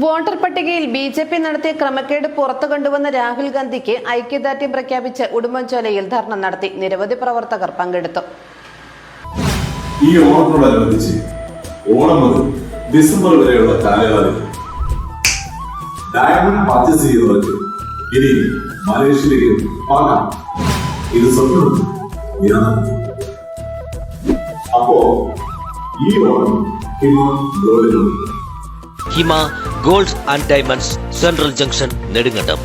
Voter പട്ടികയിൽ B J P നടത്തിയ ക്രമക്കേട് പുറത്തു കൊണ്ടുവന്ന രാഹുൽ ഗാന്ധിക്ക് ഐക്യദാർഢ്യം പ്രഖ്യാപിച്ച് ഉടുമ്പൻചോലയിൽ ധർണ നടത്തി. നിരവധി പ്രവർത്തകർ പങ്കെടുത്തു. ഈ ഓണത്തോടനുബന്ധിച്ച് ഓണം മുതൽ ഡിസംബർ വരെയുള്ള കാലയളവിൽ ഡയമണ്ട് പർച്ചേസ് ചെയ്യുന്നവർക്ക് ഇനി മലേഷ്യയിലേക്ക് പോകാം. ഇത് സ്വപ്നം. അപ്പോ ഈ Onam Hima Hima gold and diamonds central junction Nedumkandam.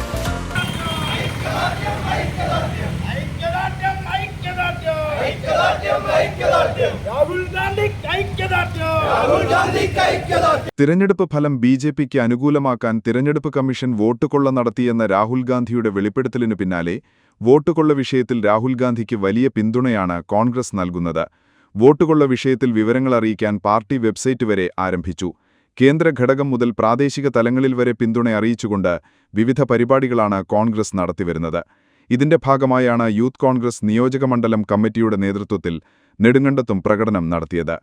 തിരഞ്ഞെടുപ്പ് ഫലം ബി ജെ പിക്ക് അനുകൂലമാക്കാൻ തിരഞ്ഞെടുപ്പ് കമ്മീഷൻ വോട്ടുകൊള്ള നടത്തിയെന്ന രാഹുൽ ഗാന്ധിയുടെ വെളിപ്പെടുത്തലിനു പിന്നാലെ വോട്ടുകൊള്ള വിഷയത്തിൽ രാഹുൽ ഗാന്ധിക്ക് വലിയ പിന്തുണയാണ് കോൺഗ്രസ് നൽകുന്നത്. വോട്ടുകൊള്ള വിഷയത്തിൽ വിവരങ്ങൾ അറിയിക്കാൻ പാർട്ടി വെബ്സൈറ്റ് വരെ ആരംഭിച്ചു. കേന്ദ്ര ഘടകം മുതൽ പ്രാദേശിക തലങ്ങളിൽ വരെ പിന്തുണ അറിയിച്ചുകൊണ്ട് വിവിധ പരിപാടികളാണ് കോൺഗ്രസ് നടത്തിവരുന്നത്. ഇതിന്റെ ഭാഗമായാണ് യൂത്ത് കോൺഗ്രസ് നിയോജകമണ്ഡലം കമ്മിറ്റിയുടെ നേതൃത്വത്തിൽ നെടുങ്കണ്ടത്തും പ്രകടനം നടത്തിയത്.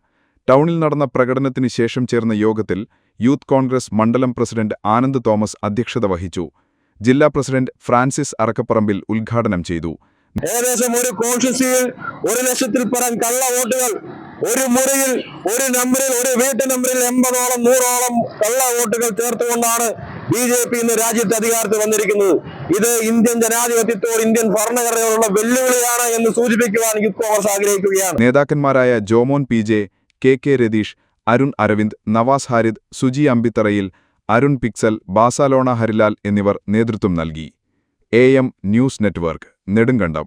ടൗണിൽ നടന്ന പ്രകടനത്തിന് ശേഷം ചേർന്ന യോഗത്തിൽ യൂത്ത് കോൺഗ്രസ് മണ്ഡലം പ്രസിഡന്റ് ആനന്ദ് തോമസ് അധ്യക്ഷത വഹിച്ചു. ജില്ലാ പ്രസിഡന്റ് ഫ്രാൻസിസ് അറക്കപ്പറമ്പിൽ ഉദ്ഘാടനം ചെയ്തു. ഏകദേശം ഒരു കോൺഗ്രസ് ഒരു ലക്ഷത്തിൽ പരം കള്ള വോട്ടുകൾ ഒരു മുറിയിൽ ഒരു നമ്പറിൽ ഒരു വീട്ടു നമ്പറിൽ എൺപതോളം നൂറോളം കള്ള വോട്ടുകൾ ചേർത്തുകൊണ്ടാണ് ബി ജെ പി ഇന്ന് രാജ്യത്ത് അധികാരത്തിൽ വന്നിരിക്കുന്നത്. ഇത് ഇന്ത്യൻ ജനാധിപത്യത്തോട് ഇന്ത്യൻ ഭരണഘടനയോടുള്ള വെല്ലുവിളിയാണ് എന്ന് സൂചിപ്പിക്കുവാൻ യൂത്ത് കോൺഗ്രസ് ആഗ്രഹിക്കുകയാണ്. നേതാക്കന്മാരായ Jomon P J K K Ratheesh Arun Aravind Navas Harid Suji Ambitharayil Arun pixel ബാസാലോണ Harilal എന്നിവർ നേതൃത്വം നൽകി. A M news network Nedumkandam.